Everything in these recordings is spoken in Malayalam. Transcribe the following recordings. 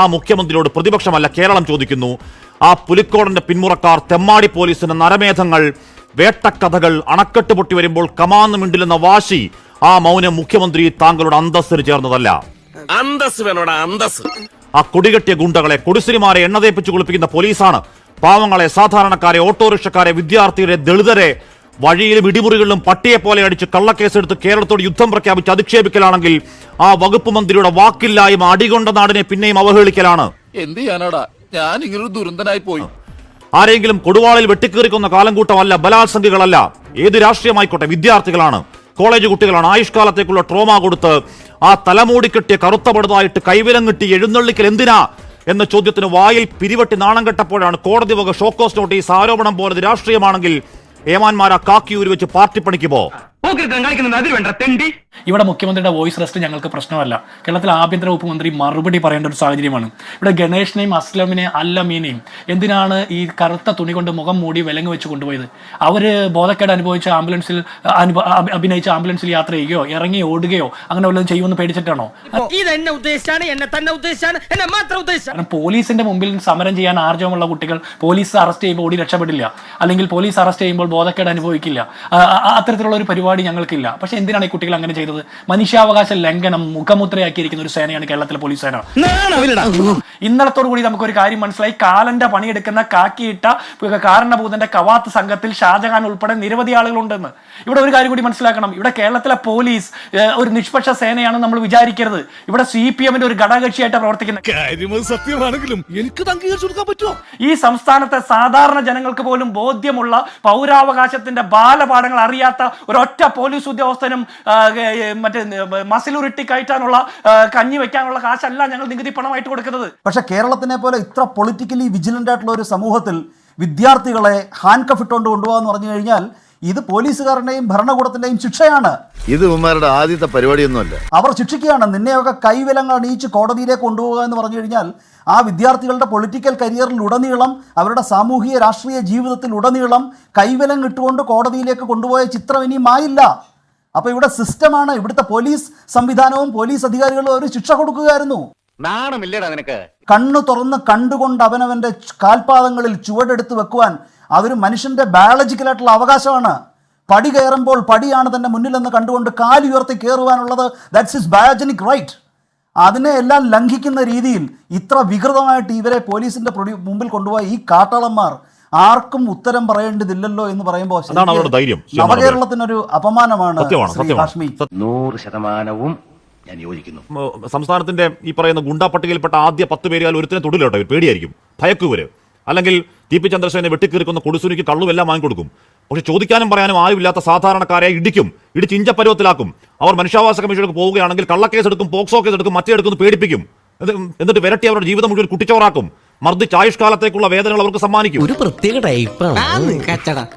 ആ മുഖ്യമന്ത്രിയോട് പ്രതിപക്ഷമല്ല കേരളം ചോദിക്കുന്നു. ആ പുലിക്കോടന്റെ പിന്മുറക്കാർ തെമ്മാടി പോലീസിന്റെ നരമേധങ്ങൾ വേട്ടക്കഥകൾ അണക്കെട്ട് പൊട്ടി വരുമ്പോൾ കമാന്ന് മിണ്ടിലെന്ന വാശി ആ മൗനം മുഖ്യമന്ത്രി താങ്കളുടെ അന്തസ്സിന് ചേർന്നതല്ല. അന്തസ് വേണോടാ അന്തസ് ആ കൊടികെട്ടിയ ഗുണ്ടകളെ കൊടിസിരിമാരെ എണ്ണ തേപ്പിച്ച് കുളിപ്പിക്കുന്ന പോലീസാണ്. പാവങ്ങളെ സാധാരണക്കാരെ ഓട്ടോറിക്ഷക്കാരെ വിദ്യാർത്ഥികളെ ദളിതരെ വഴിയിലും വിടിമുറികളിലും പട്ടിയെ പോലെ അടിച്ച് കള്ളക്കേസെടുത്ത് കേരളത്തോട് യുദ്ധം പ്രഖ്യാപിച്ച് അധിക്ഷേപിക്കലാണെങ്കിൽ ആ വകുപ്പ് മന്ത്രിയുടെ വാക്കില്ലായ്മ അടികൊണ്ട നാടിനെ പിന്നെയും അവഹേളിക്കലാണ്. എന്ത് ചെയ്യാനാടാ? ഞാൻ ഇങ്ങനൊരു ദുരന്തനായി പോയി. ആരെങ്കിലും കൊടുവാളിൽ വെട്ടിക്കേറിക്കുന്ന കാലം കൂട്ടമല്ല ബലാത്സംഗികളല്ല. ഏത് രാഷ്ട്രീയമായിക്കോട്ടെ വിദ്യാർത്ഥികളാണ്. കോളേജ് കുട്ടികളാണ്. ആയുഷ്കാലത്തേക്കുള്ള ട്രോമ കൊടുത്ത് ആ തലമൂടി കെട്ടിയ കറുത്ത പടുതായിട്ട് കൈവിലം കിട്ടി എഴുന്നള്ളിക്കൽ എന്തിനാ എന്ന ചോദ്യത്തിന് വായിൽ പിരിവെട്ടി നാണം കെട്ടപ്പോഴാണ് കോടതി വക ഷോക്കോസ് നോട്ടീസ് ആരോപണം പോലെ രാഷ്ട്രീയമാണെങ്കിൽ ഏമാന്മാർ കാക്കി വെച്ച് പാർട്ടി പണിക്ക് പോ. ഇവിടെ മുഖ്യമന്ത്രിയുടെ വോയിസ് റെസ്റ്റ് ഞങ്ങൾക്ക് പ്രശ്നമല്ല. കേരളത്തിലെ ആഭ്യന്തര വകുപ്പ് മന്ത്രി മറുപടി പറയേണ്ട ഒരു സാഹചര്യമാണ്. ഇവിടെ ഗണേഷിനെയും അസ്ലമിനെയും അല്ലമീനെയും എന്തിനാണ് ഈ കറുത്ത തുണി കൊണ്ട് മുഖം മൂടി വിലങ്ങ് വെച്ച് കൊണ്ടുപോയത്? അവർ ബോധക്കേട് അനുഭവിച്ച ആംബുലൻസിൽ അഭിനയിച്ച ആംബുലൻസിൽ യാത്ര ചെയ്യുകയോ ഇറങ്ങി ഓടുകയോ അങ്ങനെ വല്ലതും ചെയ്യുമെന്ന് പേടിച്ചിട്ടാണോ? ഇത് എന്നെ ഉദ്ദേശിച്ചാണ് എന്നെ തന്നെ ഉദ്ദേശിച്ചാണ് എന്നെ മാത്രം ഉദ്ദേശിച്ചാണ്. കാരണം പോലീസിന്റെ മുമ്പിൽ സമരം ചെയ്യാൻ ആർജവമുള്ള കുട്ടികൾ പോലീസ് അറസ്റ്റ് ചെയ്യുമ്പോൾ ഓടി രക്ഷപ്പെടില്ല. അല്ലെങ്കിൽ പോലീസ് അറസ്റ്റ് ചെയ്യുമ്പോൾ ബോധക്കേട് അനുഭവിക്കില്ല. അത്തരത്തിലുള്ള ഒരു പരിപാടി ഞങ്ങൾക്കില്ല. പക്ഷെ എന്തിനാണ് ഈ കുട്ടികൾ അങ്ങനെ ചെയ്തത്? മനുഷ്യാവകാശ ലംഘനം മുഖമുദ്രയാക്കിയിരിക്കുന്ന ഒരു സേനയാണ് കേരളത്തിലെ പോലീസ് സേന. ഇന്നലത്തോടു കൂടി നമുക്ക് ഒരു കാര്യം മനസ്സിലായി. കാലന്റെ പണിയെടുക്കുന്ന കാക്കിയിട്ട കാരണഭൂതന്റെ കവാത്ത് സംഘത്തിൽ ഷാജഹാൻ ഉൾപ്പെടെ നിരവധി ആളുകളുണ്ടെന്ന്. ഇവിടെ ഒരു കാര്യം കൂടി മനസ്സിലാക്കണം. ഇവിടെ കേരളത്തിലെ പോലീസ് ഒരു നിഷ്പക്ഷ സേനയാണെന്ന് നമ്മൾ വിചാരിക്കരുത്. ഇവിടെ സി പി എമ്മിന്റെ ഒരു ഘടകകക്ഷിയായിട്ട് പ്രവർത്തിക്കുന്ന സത്യമാണെങ്കിലും എനിക്ക് അംഗീകരിച്ചു കൊടുക്കാൻ പറ്റുമോ? ഈ സംസ്ഥാനത്തെ സാധാരണ ജനങ്ങൾക്ക് പോലും ബോധ്യമുള്ള പൗരാവകാശത്തിന്റെ ബാലപാഠങ്ങൾ അറിയാത്ത ഒരൊറ്റ പോലീസ് ഉദ്യോഗസ്ഥനും മറ്റേ മസിലുരുട്ടി കയറ്റാനുള്ള കഞ്ഞി വെക്കാനുള്ള കാശല്ല ഞങ്ങൾ നികുതി പണമായിട്ട് കൊടുക്കുന്നത്. പക്ഷെ കേരളത്തിനെ പോലെ ഇത്ര പൊളിറ്റിക്കലി വിജിലന്റ് ആയിട്ടുള്ള ഒരു സമൂഹത്തിൽ വിദ്യാർത്ഥികളെ ഹാൻഡ് കഫ് ഇട്ടുകൊണ്ട് കൊണ്ടുപോകാന്ന് പറഞ്ഞു കഴിഞ്ഞാൽ ഇത് പോലീസുകാരുടെയും ഭരണകൂടത്തിന്റെയും ശിക്ഷയാണ്. ഇത് ഇവന്മാരുടെ ആദ്യത്തെ പരിപാടിയൊന്നുമല്ല. അവർ ശിക്ഷിക്കുകയാണ്. നിന്നെയൊക്കെ കൈവിലങ്ങൾ അണിയിച്ച് കോടതിയിലേക്ക് കൊണ്ടുപോകുക എന്ന് പറഞ്ഞു കഴിഞ്ഞാൽ ആ വിദ്യാർത്ഥികളുടെ പൊളിറ്റിക്കൽ കരിയറിൽ ഉടനീളം അവരുടെ സാമൂഹിക രാഷ്ട്രീയ ജീവിതത്തിൽ ഉടനീളം കൈവലം ഇട്ടുകൊണ്ട് കോടതിയിലേക്ക് കൊണ്ടുപോയ ചിത്രം ഇനി മായില്ല. അപ്പോൾ ഇവിടെ സിസ്റ്റമാണ് ഇവിടുത്തെ പോലീസ് സംവിധാനവും പോലീസ് അധികാരികളും ഒരു ശിക്ഷ കൊടുക്കുകയായിരുന്നു. കണ്ണു തുറന്ന് കണ്ടുകൊണ്ട് അവനവന്റെ കാൽപാദങ്ങളിൽ ചുവടെടുത്ത് വെക്കുവാൻ അതൊരു മനുഷ്യന്റെ ബയോളജിക്കലായിട്ടുള്ള അവകാശമാണ്. പടി കയറുമ്പോൾ പടിയാണ് തന്നെ മുന്നിലെന്ന് കണ്ടുകൊണ്ട് കാലുയർത്തി കയറുവാനുള്ളത് ദാറ്റ്സ് ഇസ് ബയോജനിക് റൈറ്റ് അതിനെ എല്ലാം ലംഘിക്കുന്ന രീതിയിൽ ഇത്ര വികൃതമായിട്ട് ഇവരെ പോലീസിന്റെ പ്രൊഡ്യൂ- മുമ്പിൽ കൊണ്ടുപോയ ഈ കാട്ടാളന്മാർ ആർക്കും ഉത്തരം പറയേണ്ടതില്ലല്ലോ എന്ന് പറയുമ്പോൾ അതാണ് അവരുടെ ധൈര്യം, ശ്രീ മനോഹർ. നവകേരളത്തിനൊരു അപമാനമാണ് നൂറ് ശതമാനവും ഞാൻ യോജിക്കുന്നു. സംസ്ഥാനത്തിന്റെ ഈ പറയുന്ന ഗുണ്ടാ പട്ടികയിൽപ്പെട്ട ആദ്യ പത്ത് പേരിൽ ഒരുത്തിനെ തൊടിലോട്ടെ പേടിയായിരിക്കും. ഭയക്കുവര് അല്ലെങ്കിൽ ടി പി ചന്ദ്രശേഖരനെ വെട്ടിക്കീറിക്കുന്ന കൊടുസുനിക്ക് കള്ളുമെല്ലാം വാങ്ങിക്കൊടുക്കും. പക്ഷെ ചോദിക്കാനും പറയാനും ആരുമില്ലാത്ത സാധാരണക്കാരെ ഇടിക്കും ഇടിച്ച് ഇഞ്ചപ്പരുവത്തിലാക്കും അവർ മനുഷ്യാവാസ കമ്മീഷനിലേക്ക് പോവുകയാണെങ്കിൽ കള്ളക്കേസ് എടുക്കും പോക്സോ കേസ് എടുക്കും മറ്റേ എടുക്കും പേടിപ്പിക്കും. എന്നിട്ട് വിരട്ടി അവരുടെ ജീവിതം മുഴുവൻ കുട്ടിച്ചോറാക്കും മർദ്ദിച്ച് ആയുഷ്കാലത്തേക്കുള്ള വേദനകൾ അവർക്ക് സമ്മാനിക്കും. ഒരു പ്രത്യേക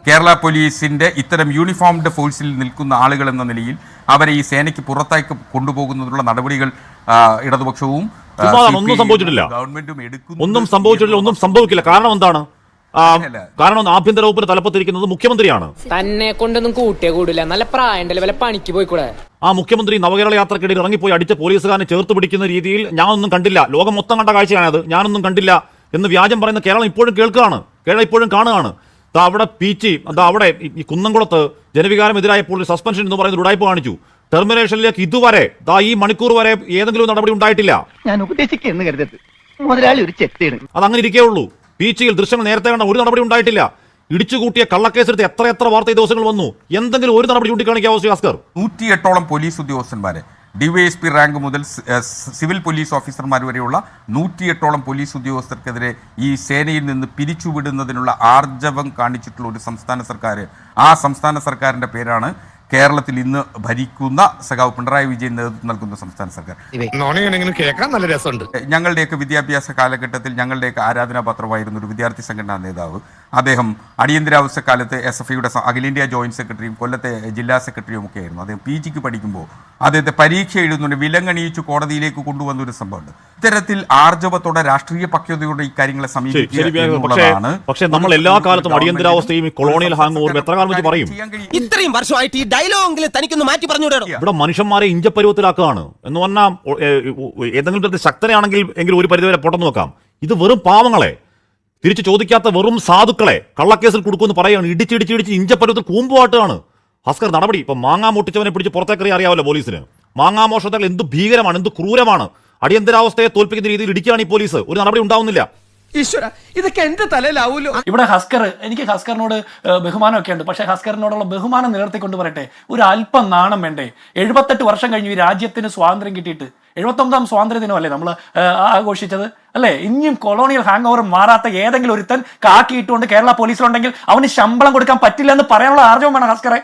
കേരള പോലീസിന്റെ ഇത്തരം യൂണിഫോംഡ് ഫോഴ്സിൽ നിൽക്കുന്ന ആളുകൾ എന്ന നിലയിൽ അവരെ ഈ സേനയ്ക്ക് പുറത്തേക്ക് കൊണ്ടുപോകുന്നതിനുള്ള നടപടികൾ ഇടതുപക്ഷവും ഒന്നും സംഭവിച്ചിട്ടില്ല. ഗവൺമെന്റും എടുക്കും ഒന്നും സംഭവിച്ചിട്ടില്ല ഒന്നും സംഭവിക്കില്ല. കാരണം എന്താണ്? കാരണം ആഭ്യന്തര വകുപ്പിന് തലപ്പത്തിരിക്കുന്നത് മുഖ്യമന്ത്രിയാണ്. തന്നെ കൊണ്ടൊന്നും കൂട്ടിയേ കൂടില്ല. നല്ല പ്രായണ്ടല്ലേ വല്ല പണിക്ക് പോയിക്കൂടെ? ആ മുഖ്യമന്ത്രി നവകേരള യാത്രക്കിടയിൽ ഇറങ്ങിപ്പോയി. അടിച്ച പോലീസുകാരനെ ചേർത്ത് പിടിക്കുന്ന രീതിയിൽ ഞാനൊന്നും കണ്ടില്ല. ലോകം മൊത്തം കണ്ട കാഴ്ചയാണത്. ഞാനൊന്നും കണ്ടില്ല എന്ന് വ്യാജം പറയുന്ന കേരളം ഇപ്പോഴും കേൾക്കുകയാണ്. കേരളം ഇപ്പോഴും കാണുകയാണ്. ദാ അവിടെ പീച്ചി അതാ അവിടെ ഈ- കുന്നംകുളത്ത് ജനവികാരം എതിരായപ്പോൾ സസ്പെൻഷൻ എന്ന് പറയുന്ന ഉടായ്പ കാണിച്ചു. ടെർമിനേഷനിലേക്ക് ഇതുവരെ ദാ ഈ മണിക്കൂർ വരെ ഏതെങ്കിലും നടപടി ഉണ്ടായിട്ടില്ല. ഞാൻ ഉപദേശിക്കുന്നു കരുതരുത്. മുതലാളി ഒരു ചെത്തിയാണ്. അതങ്ങനെ ഇരിക്കേ ഉള്ളൂ പീച്ചിയിൽ ദൃശ്യങ്ങൾ നേരത്തെ കണ്ട ഒരു നടപടി ഉണ്ടായിട്ടില്ല. ഇടിച്ചുകൂട്ടിയ കള്ളക്കേസെടുത്ത് എത്ര എത്ര വാർത്ത ഈ ദിവസങ്ങൾ വന്നു? എന്തെങ്കിലും ഒരു നടപടി ചൂണ്ടിക്കാണിക്കാവോ ഭാസ്കർ നൂറ്റിയെട്ടോളം പോലീസ് ഉദ്യോഗസ്ഥന്മാരെ ഡിവൈഎസ്പി റാങ്ക് മുതൽ സിവിൽ പോലീസ് ഓഫീസർമാർ വരെയുള്ള നൂറ്റിയെട്ടോളം പോലീസ് ഉദ്യോഗസ്ഥർക്കെതിരെ ഈ സേനയിൽ നിന്ന് പിരിച്ചുവിടുന്നതിനുള്ള ആർജവം കാണിച്ചിട്ടുള്ള ഒരു സംസ്ഥാന സർക്കാർ ആ സംസ്ഥാന സർക്കാരിന്റെ പേരാണ് കേരളത്തിൽ ഇന്ന് ഭരിക്കുന്ന സഖാവ് പിണറായി വിജയൻ നേതൃത്വം നൽകുന്ന സംസ്ഥാന സർക്കാർ. കേൾക്കാൻ നല്ല രസമുണ്ട്. ഞങ്ങളുടെയൊക്കെ വിദ്യാഭ്യാസ കാലഘട്ടത്തിൽ ഞങ്ങളുടെയൊക്കെ ആരാധനാപാത്രമായിരുന്ന ഒരു വിദ്യാർത്ഥി സംഘടനാ നേതാവ് അദ്ദേഹം അടിയന്തരാവസ്ഥ കാലത്ത് എസ് എഫ് ഐയുടെ അഖിലേന്ത്യാ ജോയിന്റ് സെക്രട്ടറിയും കൊല്ലത്തെ ജില്ലാ സെക്രട്ടറിയും ഒക്കെ ആയിരുന്നു അദ്ദേഹം പി ജിക്ക് പഠിക്കുമ്പോൾ അദ്ദേഹത്തെ പരീക്ഷ എഴുതുന്നുണ്ട്. വിലങ്ങണിയിച്ച് കോടതിയിലേക്ക് കൊണ്ടുവന്ന ഒരു സംഭവമുണ്ട്. ഇത്തരത്തിൽ ആർജവത്തോടെ രാഷ്ട്രീയ പക്വതയോടെ ഇക്കാര്യങ്ങളെ ശരി ശരി സമീപിക്കുക പക്ഷേ നമ്മൾ എല്ലാ കാലത്തും അടിയന്തരാവസ്ഥയും ഈ കൊളോണിയൽ ഹാങ് എത്ര കാലം പറയും? ഇത്രയും വർഷമായിട്ട് ഈ ഡയലോഗെങ്കിലും തനിക്കൊന്ന് മാറ്റി പറഞ്ഞു ഇവിടെ മനുഷ്യന്മാരെ ഇഞ്ചപ്പരുവത്തിലാക്കുകയാണ് എന്ന് പറഞ്ഞാൽ ഏതെങ്കിലും തരത്തിൽ ശക്തനാണെങ്കിൽ എങ്കിലും ഒരു പരിധിവരെ പൊട്ടെന്ന് നോക്കാം. ഇത് വെറും പാവങ്ങളെ. തിരിച്ചു ചോദിക്കാത്ത വെറും സാധുക്കളെ കള്ളക്കേസിൽ കൊടുക്കുമെന്ന് പറയുകയാണ്. ഇടിച്ചിടിച്ചിടിച്ച് ഇഞ്ചപ്പരുവത്തിൽ കൂമ്പുവാട്ടാണ്. ഹസ്കർ നടപടി. ഇപ്പം മാങ്ങാ മുട്ടിച്ചവനെ പിടിച്ച് പുറത്തേക്കറി അറിയാമല്ലോ പോലീസിന്. മാങ്ങാ മോഷണത്തകൾ എന്ത് ഭീകരമാണ് എന്ത് ക്രൂരമാണ്? അടിയന്തരാവസ്ഥയെ തോൽപ്പിക്കുന്ന രീതിയിൽ ഇടിക്കുകയാണ് ഈ പോലീസ്. ഒരു നടപടി ഉണ്ടാവുന്നില്ല. ഈശ്വര ഇതൊക്കെ എന്റെ തലയിലാവൂലോ? ഇവിടെ ഹസ്കർ എനിക്ക് ഹസ്കറിനോട് ബഹുമാനമൊക്കെ ഉണ്ട് പക്ഷേ ഹസ്കറിനോടുള്ള ബഹുമാനം നിലർത്തിക്കൊണ്ട് പറയട്ടെ ഒരു അല്പം നാണം വേണ്ടേ? എഴുപത്തെട്ട് വർഷം കഴിഞ്ഞു ഈ രാജ്യത്തിന് സ്വാതന്ത്ര്യം കിട്ടിയിട്ട്. എഴുപത്തൊമ്പതാം സ്വാതന്ത്ര്യ ദിനമല്ലേ നമ്മൾ ആഘോഷിച്ചത്? അല്ലേ? ഇനിയും കൊളോണിയൽ ഹാങ് ഓവർ മാറാത്ത ഏതെങ്കിലും ഒരുത്തൻ കാക്കിയിട്ടുകൊണ്ട് കേരള പോലീസിലുണ്ടെങ്കിൽ അവന് ശമ്പളം കൊടുക്കാൻ പറ്റില്ല എന്ന് പറയാനുള്ള ആർജവം വേണം ഹസ്കറെ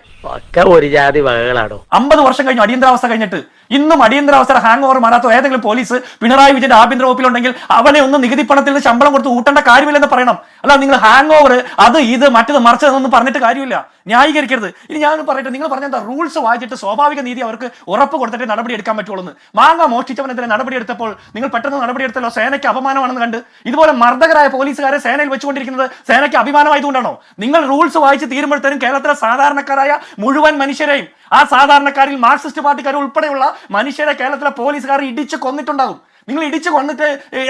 ഒരു ജാതി വകകളാടോ? അമ്പത് വർഷം കഴിഞ്ഞു അടിയന്തരാവസ്ഥ കഴിഞ്ഞിട്ട്. ഇന്നും അടിയന്തരാവസ്ഥ ഹാങ് ഓവർ മാറാത്ത ഏതെങ്കിലും പോലീസ് പിണറായി വിജയന്റെ ആഭ്യന്തര വകുപ്പിലുണ്ടെങ്കിൽ അവനെ ഒന്ന് നികുതി പണത്തിൽ നിന്ന് ശമ്പളം കൊടുത്ത് ഊട്ടേണ്ട കാര്യമില്ലെന്ന് പറയണം. അല്ല നിങ്ങൾ ഹാങ് ഓവർ അത് ഇത് മറ്റത് മറിച്ചതെന്നൊന്നും പറഞ്ഞിട്ട് കാര്യമില്ല. ന്യായീകരിക്കരുത്. ഇനി ഞാൻ പറയട്ടെ നിങ്ങൾ പറഞ്ഞ എന്താ? റൂൾസ് വായിച്ചിട്ട് സ്വാഭാവിക നീതി അവർക്ക് ഉറപ്പ് കൊടുത്തിട്ട് നടപടി എടുക്കാൻ പറ്റുള്ളൂ മാങ്ങ മോഷ്ടിച്ചവനെതിരെ നടപടി എടുത്തപ്പോൾ? നിങ്ങൾ പെട്ടെന്ന് നടപടി എടുത്തല്ലോ? സേനയ്ക്ക് അപമാനമാണെന്ന് കണ്ട് ഇതുപോലെ മർദ്ദകരായ പോലീസുകാരെ സേനയിൽ വെച്ചുകൊണ്ടിരിക്കുന്നത് സേനയ്ക്ക് അഭിമാനമായതുകൊണ്ടാണോ? നിങ്ങൾ റൂൾസ് വായിച്ച് തീരുമ്പോഴത്തേനും കേരളത്തിലെ സാധാരണക്കാരായ മുഴുവൻ മനുഷ്യരെയും ആ സാധാരണക്കാരിൽ മാർക്സിസ്റ്റ് പാർട്ടിക്കാർ ഉൾപ്പെടെയുള്ള മനുഷ്യരെ കേരളത്തിലെ പോലീസുകാർ ഇടിച്ച് കൊന്നിട്ടുണ്ടാകും. നിങ്ങൾ ഇടിച്ചു കൊന്നിട്ട്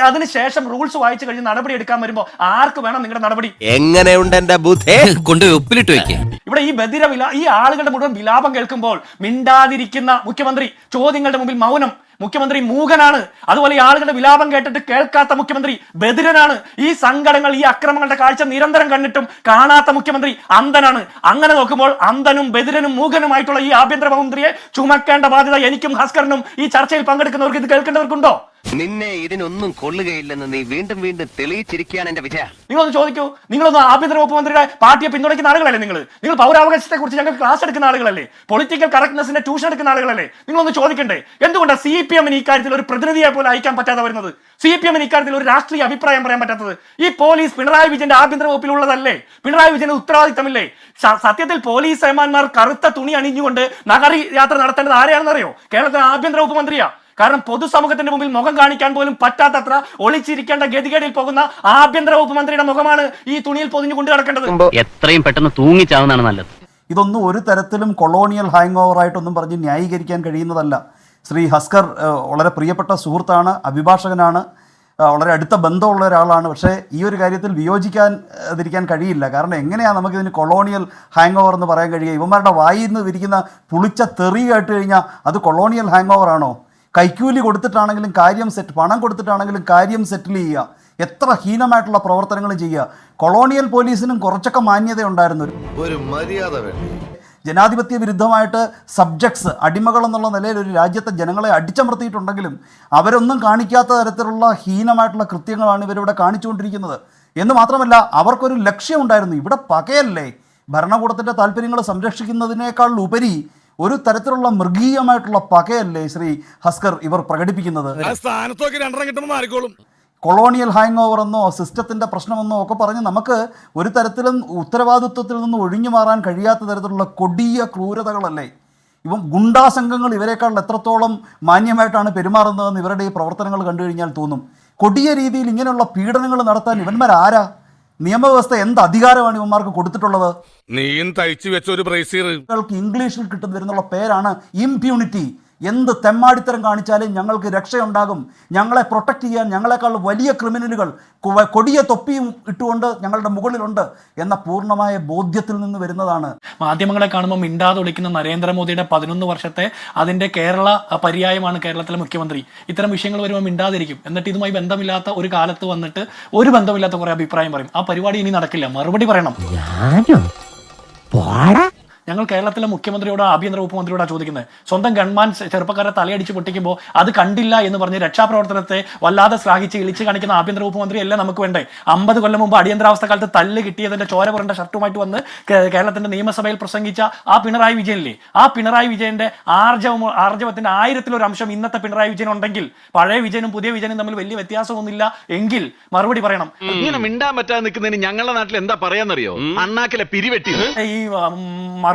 അതിനുശേഷം റൂൾസ് വായിച്ചു കഴിഞ്ഞ് നടപടി എടുക്കാൻ വരുമ്പോൾ ആർക്ക് വേണം നിങ്ങളുടെ നടപടി? എങ്ങനെയുണ്ട് എന്റെ ബുദ്ധി? കൊണ്ട് ഉപ്പിലിട്ട് വെക്കേ. ഇവിടെ ഈ ബദിര വില ഈ ആളുകളുടെ മുഴുവൻ വിലാപം കേൾക്കുമ്പോൾ മിണ്ടാതിരിക്കുന്ന മുഖ്യമന്ത്രി ചോദ്യങ്ങളുടെ മുമ്പിൽ മൗനം. മുഖ്യമന്ത്രി മൂകനാണ്. അതുപോലെ ഈ ആളുകളുടെ വിലാപം കേട്ടിട്ട് കേൾക്കാത്ത മുഖ്യമന്ത്രി ബദിരനാണ് ഈ സങ്കടങ്ങൾ ഈ അക്രമങ്ങളുടെ കാഴ്ച നിരന്തരം കണ്ടിട്ടും കാണാത്ത മുഖ്യമന്ത്രി അന്ധനാണ്. അങ്ങനെ നോക്കുമ്പോൾ അന്ധനും ബദിരനും മൂകനുമായിട്ടുള്ള ഈ ആഭ്യന്തര മന്ത്രിയെ ചുമക്കേണ്ട ബാധ്യത എനിക്കും ഭാസ്കരനും ഈ ചർച്ചയിൽ പങ്കെടുക്കുന്നവർക്ക് ഇത് കേൾക്കേണ്ടവർക്കുണ്ടോ? നിന്നെ ഇതിനൊന്നും കൊള്ളുകയില്ലെന്ന് നീ വീണ്ടും വീണ്ടും തെളിയിച്ചിരിക്കുകയാണ് എന്റെ വിജയ. നിങ്ങളൊന്ന് ചോദിക്കൂ. നിങ്ങളൊന്ന് ആഭ്യന്തര വകുപ്പ് മന്ത്രിയുടെ പാർട്ടിയെ പിന്തുണയ്ക്കുന്ന ആളുകളല്ലേ നിങ്ങൾ? നിങ്ങൾ പൗരാവകാശത്തെ കുറിച്ച് ഞങ്ങൾ ക്ലാസ് എടുക്കുന്ന ആളുകളല്ലേ? പൊളിറ്റിക്കൽ കറക്റ്റ്നെസിന്റെ ട്യൂഷൻ എടുക്കുന്ന ആളുകളല്ലേ? നിങ്ങളൊന്ന് ചോദിക്കണ്ടേ? എന്തുകൊണ്ടാണ് സി പി എമ്മിന് ഇക്കാര്യത്തിൽ ഒരു പ്രതിനിധിയെ പോലും അയക്കാൻ പറ്റാതെ വരുന്നത്. സി പി എമ്മിന് ഇക്കാര്യത്തിൽ ഒരു രാഷ്ട്രീയ അഭിപ്രായം പറയാൻ പറ്റാത്തത്. ഈ പോലീസ് പിണറായി വിജയന്റെ ആഭ്യന്തര വകുപ്പിലുള്ളതല്ലേ പിണറായി വിജയന് ഉത്തരവാദിത്തമില്ലേ? സത്യത്തിൽ പോലീസ് ഏമാന്മാർ കറുത്ത തുണി അണിഞ്ഞുകൊണ്ട് നഗരി യാത്ര നടത്തേണ്ടത് ആരെയാണെന്നറിയോ? കേരളത്തിലെ ആഭ്യന്തര വകുപ്പ് മന്ത്രിയാ. കാരണം പൊതുസമൂഹത്തിന്റെ മുമ്പിൽ മുഖം കാണിക്കാൻ പോലും പറ്റാത്തത്ര ഒളിച്ചിരിക്കേണ്ട ഗതികേടിൽ പോകുന്ന ആഭ്യന്തര വകുപ്പ് മന്ത്രിയുടെ മുഖമാണ് ഈ തുണിയിൽ പൊതിഞ്ഞു കൊണ്ടു നടക്കേണ്ടത്. എത്രയും പെട്ടെന്ന് തൂങ്ങിച്ചാവുന്നതാണ് നല്ലത്. ഇതൊന്നും ഒരു തരത്തിലും കൊളോണിയൽ ഹാങ് ഓവർ ആയിട്ടൊന്നും പറഞ്ഞ് ന്യായീകരിക്കാൻ കഴിയുന്നതല്ല. ശ്രീ ഹസ്കർ വളരെ പ്രിയപ്പെട്ട സുഹൃത്താണ് അഭിഭാഷകനാണ് വളരെ അടുത്ത ബന്ധമുള്ള ഒരാളാണ്. പക്ഷേ ഈ ഒരു കാര്യത്തിൽ വിയോജിക്കാൻ അതിരിക്കാൻ കഴിയില്ല. കാരണം എങ്ങനെയാണ് നമുക്കിതിന് കൊളോണിയൽ ഹാങ് ഓവർ എന്ന് പറയാൻ കഴിയുക? ഇവന്മാരുടെ വായിൽ നിന്ന് വിരിക്കുന്ന പുളിച്ച തെറി കേട്ട് കഴിഞ്ഞാൽ അത് കൊളോണിയൽ ഹാങ് ഓവർ ആണോ? കൈക്കൂലി കൊടുത്തിട്ടാണെങ്കിലും കാര്യം സെറ്റ് പണം കൊടുത്തിട്ടാണെങ്കിലും കാര്യം സെറ്റിൽ ചെയ്യുക. എത്ര ഹീനമായിട്ടുള്ള പ്രവർത്തനങ്ങൾ ചെയ്യുക. കൊളോണിയൽ പോലീസിനും കുറച്ചൊക്കെ മാന്യത ഉണ്ടായിരുന്നു ഒരു മര്യാദ വേണ്ടേ? ജനാധിപത്യ വിരുദ്ധമായിട്ട് സബ്ജക്ട്സ് അടിമകൾ എന്നുള്ള നിലയിൽ ഒരു രാജ്യത്തെ ജനങ്ങളെ അടിച്ചമർത്തിയിട്ടുണ്ടെങ്കിലും അവരൊന്നും കാണിക്കാത്ത തരത്തിലുള്ള ഹീനമായിട്ടുള്ള കൃത്യങ്ങളാണ് ഇവരിവിടെ കാണിച്ചുകൊണ്ടിരിക്കുന്നത്. എന്ന് മാത്രമല്ല അവർക്കൊരു ലക്ഷ്യമുണ്ടായിരുന്നു. ഇവിടെ പകയല്ലേ? ഭരണകൂടത്തിന്റെ താല്പര്യങ്ങൾ സംരക്ഷിക്കുന്നതിനേക്കാൾ ഉപരി ഒരു തരത്തിലുള്ള മൃഗീയമായിട്ടുള്ള പകയല്ലേ ശ്രീ ഹസ്കർ ഇവർ പ്രകടിപ്പിക്കുന്നത്? കൊളോണിയൽ ഹാങ് ഓവർ എന്നോ സിസ്റ്റത്തിന്റെ പ്രശ്നമെന്നോ ഒക്കെ പറഞ്ഞ് നമുക്ക് ഒരു തരത്തിലും ഉത്തരവാദിത്വത്തിൽ നിന്ന് ഒഴിഞ്ഞു മാറാൻ കഴിയാത്ത തരത്തിലുള്ള കൊടിയ ക്രൂരതകളല്ലേ? ഇവം ഗുണ്ടാ സംഘങ്ങൾ ഇവരെക്കാൾ എത്രത്തോളം മാന്യമായിട്ടാണ് പെരുമാറുന്നതെന്ന് ഇവരുടെ ഈ പ്രവർത്തനങ്ങൾ കണ്ടു കഴിഞ്ഞാൽ തോന്നും. കൊടിയ രീതിയിൽ ഇങ്ങനെയുള്ള പീഡനങ്ങൾ നടത്താൻ ഇവന്മാരാരാ? നിയമവ്യവസ്ഥ എന്ത് അധികാരമാണ് ഇവന്മാർക്ക് കൊടുത്തിട്ടുള്ളത്? നീയും തയ്ച്ചു വെച്ച ഒരു ഇംഗ്ലീഷിൽ കിട്ടുന്ന വരുന്നുള്ള പേരാണ് ഇംപ്യൂണിറ്റി എന്ത് തെമ്മാടിത്തരം കാണിച്ചാലും ഞങ്ങൾക്ക് രക്ഷയുണ്ടാകും. ഞങ്ങളെ പ്രൊട്ടക്റ്റ് ചെയ്യാൻ ഞങ്ങളെക്കാൾ വലിയ ക്രിമിനലുകൾ കൊടിയ തൊപ്പിയും ഇട്ടുകൊണ്ട് ഞങ്ങളുടെ മുകളിലുണ്ട് എന്ന പൂർണമായ ബോധ്യത്തിൽ നിന്ന് വരുന്നതാണ്. മാധ്യമങ്ങളെ കാണുമ്പോൾ മിണ്ടാതെ ഒളിക്കുന്ന നരേന്ദ്രമോദിയുടെ പതിനൊന്ന് വർഷത്തെ അതിന്റെ കേരള പര്യായമാണ് കേരളത്തിലെ മുഖ്യമന്ത്രി. ഇത്തരം വിഷയങ്ങൾ വരുമ്പോൾ മിണ്ടാതിരിക്കും. എന്നിട്ട് ഇതുമായി ബന്ധമില്ലാത്ത ഒരു കാലത്ത് വന്നിട്ട് ഒരു ബന്ധമില്ലാത്ത കുറെ അഭിപ്രായം പറയും. ആ പരിപാടി ഇനി നടക്കില്ല. മറുപടി പറയണം. ഞങ്ങൾ കേരളത്തിലെ മുഖ്യമന്ത്രിയോടോ ആഭ്യന്തര വകുപ്പ് മന്ത്രിയോടാ ചോദിക്കുന്നത്. സ്വന്തം ഗൺമാൻ ചെറുപ്പക്കാരെ തലയടിച്ച് പൊട്ടിക്കുമ്പോൾ അത് കണ്ടില്ല എന്ന് പറഞ്ഞ് രക്ഷാപ്രവർത്തനത്തെ വല്ലാതെ ശ്ലാഘിച്ച് ഇളിച്ച് കാണിക്കുന്ന ആഭ്യന്തര വകുപ്പ് മന്ത്രി അല്ല നമുക്ക് വേണ്ടേ? അമ്പത് കൊല്ലം മുമ്പ് അടിയന്തരാവസ്ഥ കാലത്ത് തല്ല് കിട്ടിയതിന്റെ ചോര പുരണ്ട ഷർട്ടുമായിട്ട് വന്ന് കേരളത്തിന്റെ നിയമസഭയിൽ പ്രസംഗിച്ച ആ പിണറായി വിജയനില്ലേ? ആ പിണറായി വിജയന്റെ ആർജവം ആർജവത്തിന്റെ ആയിരത്തിലൊരു അംശം ഇന്നത്തെ പിണറായി വിജയൻ ഉണ്ടെങ്കിൽ പഴയ വിജയനും പുതിയ വിജയനും തമ്മിൽ വലിയ വ്യത്യാസമൊന്നുമില്ല എങ്കിൽ മറുപടി പറയണം. ഇങ്ങനെ മിണ്ടാൻ പറ്റാതെ നിൽക്കുന്നതിന് ഞങ്ങളുടെ നാട്ടിൽ എന്താ പറയാന്നറിയോ? അണ്ണാക്കിലെ പിരിവെട്ടി. ഈ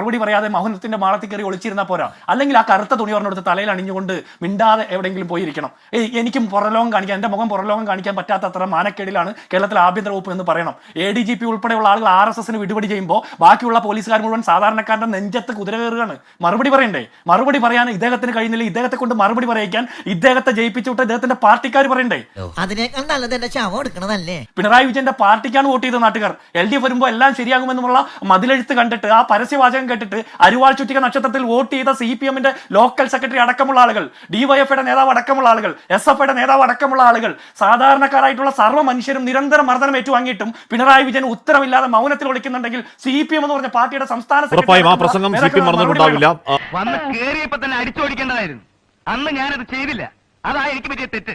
മറുപടി പറയാതെ മൗനത്തിന്റെ മാളത്തിൽ കയറി ഒളിച്ചിരുന്നാൽ പോരാ. അല്ലെങ്കിൽ ആ കറുത്ത തുണി പറഞ്ഞെടുത്ത് തലയിൽ അണിഞ്ഞുകൊണ്ട് മിണ്ടാതെ എവിടെയെങ്കിലും പോയിരിക്കണം. ഏ എനിക്കും പുറലോകം കാണിക്കാൻ എന്റെ മുഖം പുറലോകം കാണിക്കാൻ പറ്റാത്തത്ര മാനക്കേടിലാണ് കേരളത്തിലെ ആഭ്യന്തര വകുപ്പ് എന്ന് പറയണം. എ ഡി ജി പി ഉൾപ്പെടെയുള്ള ആളുകൾ ആർ എസ് എസിന് വിടുപടി ചെയ്യുമ്പോൾ ബാക്കിയുള്ള പോലീസുകാർ മുഴുവൻ സാധാരണക്കാരന്റെ നെഞ്ചത്ത് കുതിര കയറുകയാണ് മറുപടി പറയണ്ടേ? മറുപടി പറയാൻ ഇദ്ദേഹത്തിന് കഴിയുന്നില്ല. ഇദ്ദേഹത്തെ കൊണ്ട് മറുപടി പറയിക്കാൻ ഇദ്ദേഹത്തെ ജയിപ്പിച്ചു വിട്ട് ഇദ്ദേഹത്തിന്റെ പാർട്ടിക്കാർ പറയണ്ടേ അതിനേക്കാൾ നല്ലത് എന്റെ ശവം എടുക്കണതല്ലേ? പിണറായി വിജയന്റെ പാർട്ടിക്കാണ് വോട്ട് ചെയ്ത നാട്ടുകാർ. എൽ ഡി എഫ് വരുമ്പോൾ എല്ലാം ശരിയാകുമെന്നുള്ള മതിലെഴുത്ത് കണ്ടിട്ട് ആ പരസ്യവാചകം കേട്ടിട്ട് അരിവാൾ ചുറ്റിക നക്ഷത്രത്തിൽ വോട്ട് ചെയ്ത സി പി എമ്മിന്റെ ലോക്കൽ സെക്രട്ടറി അടക്കമുള്ള ആളുകൾ ഡിവൈഎഫ്ഐയുടെ നേതാവ് അടക്കമുള്ള ആളുകൾ എസ് എഫ് ഐയുടെ നേതാവ് അടക്കമുള്ള ആളുകൾ സാധാരണക്കാരായിട്ടുള്ള സർവ മനുഷ്യരും നിരന്തരം മർദ്ദനം ഏറ്റുവാങ്ങിയിട്ടും പിണറായി വിജയൻ ഉത്തരമില്ലാതെ മൗനത്തിൽ ഒളിക്കുന്നുണ്ടെങ്കിൽ സി പി എം എന്ന് പറഞ്ഞ പാർട്ടിയുടെ സംസ്ഥാന സെക്രട്ടറി അന്ന് ഞാനത് ചെയ്തില്ല. അതാ എനിക്ക് പറ്റിയ തെറ്റ്.